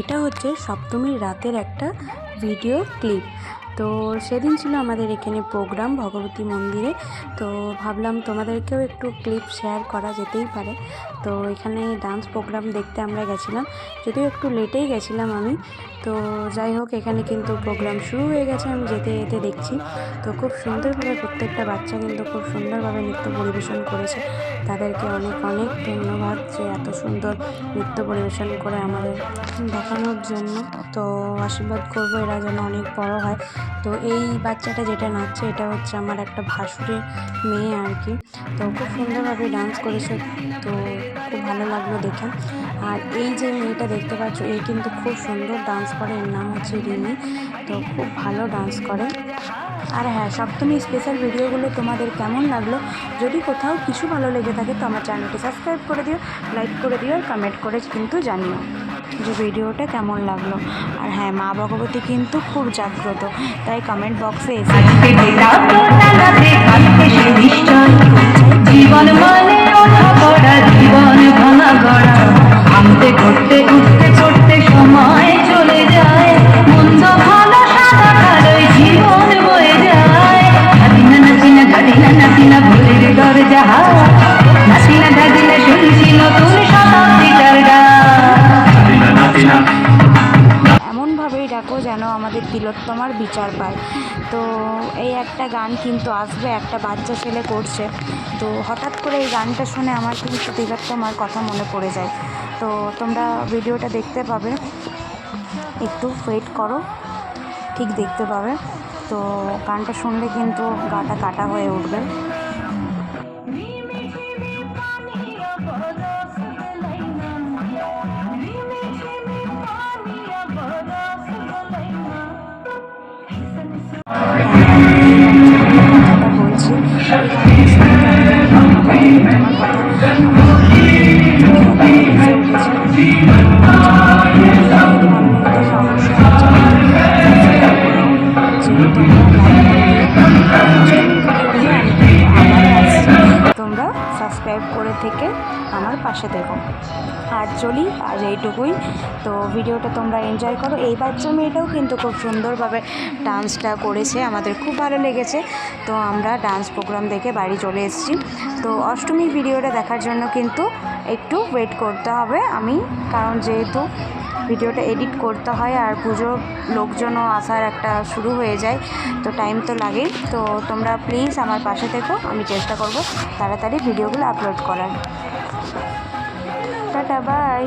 এটা হচ্ছে সপ্তমীর রাতের একটা ভিডিও ক্লিপ। তো সেদিন ছিল আমাদের এখানে প্রোগ্রাম ভগবতী মন্দিরে। তো ভাবলাম তোমাদেরকেও একটু ক্লিপ শেয়ার করা যেতেই পারে। তো এখানে ডান্স প্রোগ্রাম দেখতে আমরা গেছিলাম। যদিও একটু লেটেই গেছিলাম আমি। তো যাই হোক, এখানে কিন্তু প্রোগ্রাম শুরু হয়ে গেছে, আমি যেতে যেতে দেখছি। তো খুব সুন্দরভাবে প্রত্যেকটা বাচ্চা কিন্তু খুব সুন্দরভাবে নৃত্য পরিবেশন করেছে। তাদেরকে অনেক অনেক ধন্যবাদ যে এত সুন্দর নৃত্য পরিবেশন করে আমাদের দেখানোর জন্য। তো আশীর্বাদ করব এরা যেন অনেক বড় হয়। তো এই বাচ্চাটা যেটা নাচছে, এটা হচ্ছে আমার একটা ভাসুরের মেয়ে আর কি। তো খুব সুন্দরভাবে ডান্স করেছে, তো খুব ভালো লাগল দেখে। আর এই যে মেয়েটা দেখতে পাচ্ছ এই কিন্তু খুব সুন্দর ডান্স করে, এর নাম হচ্ছে রিমি। তো খুব ভালো ডান্স করে। আর হ্যাঁ সপ্তমী স্পেশাল ভিডিওগুলো তোমাদের কেমন লাগল? যদি কোথাও কিছু ভালো লেগে থাকে, তো আমার চ্যানেলটি সাবস্ক্রাইব করে দিও লাইক করে দিও, আর কমেন্ট করে কিন্তু জানিও। যে ভিডিওটা কেমন লাগল। আর হ্যাঁ মা ভগবতী কিন্তু খুব জাগ্রত, তাই কমেন্ট বক্সে এসে জীবন মানে সময় চলে ভালো ভুলের দরজা। নাচিনা শতাব্দীটার ডাকো যেন আমাদের তিলোত্তমার বিচার পায়। তো এই একটা গান কিন্তু আসবে, একটা বাচ্চা ছেলে করছে। তো হঠাৎ করে এই গানটা শুনে আমার কিন্তু তিলোত্তমার কথা মনে পড়ে যায়। তো তোমরা ভিডিওটা দেখতে পাবে। একটু ওয়েট করো, ঠিক দেখতে পাবে। তো গানটা শুনলে কিন্তু গাটা কাটা হয়ে উঠবে। তোমরা সাবস্ক্রাইব করে থেকে আমার পাশে দেখো। আর চলি এইটুকুই। তো ভিডিওটা তোমরা এনজয় করো। এই বাচ্চা মেয়েটাও কিন্তু খুব সুন্দরভাবে ডান্সটা করেছে। আমাদের খুব ভালো লেগেছে। তো আমরা ডান্স প্রোগ্রাম দেখে বাড়ি চলে এসেছি। তো অষ্টমী ভিডিওটা দেখার জন্য কিন্তু একটু ওয়েট করতে হবে আমি, কারণ যেহেতু ভিডিওটা এডিট করতে হয় আর পুজোর লোকজনও আসার একটা শুরু হয়ে যায়, তো টাইম তো লাগে তো তোমরা প্লিজ আমার পাশে থেকো, আমি চেষ্টা করব তাড়াতাড়ি ভিডিওগুলো আপলোড করার। Tata bye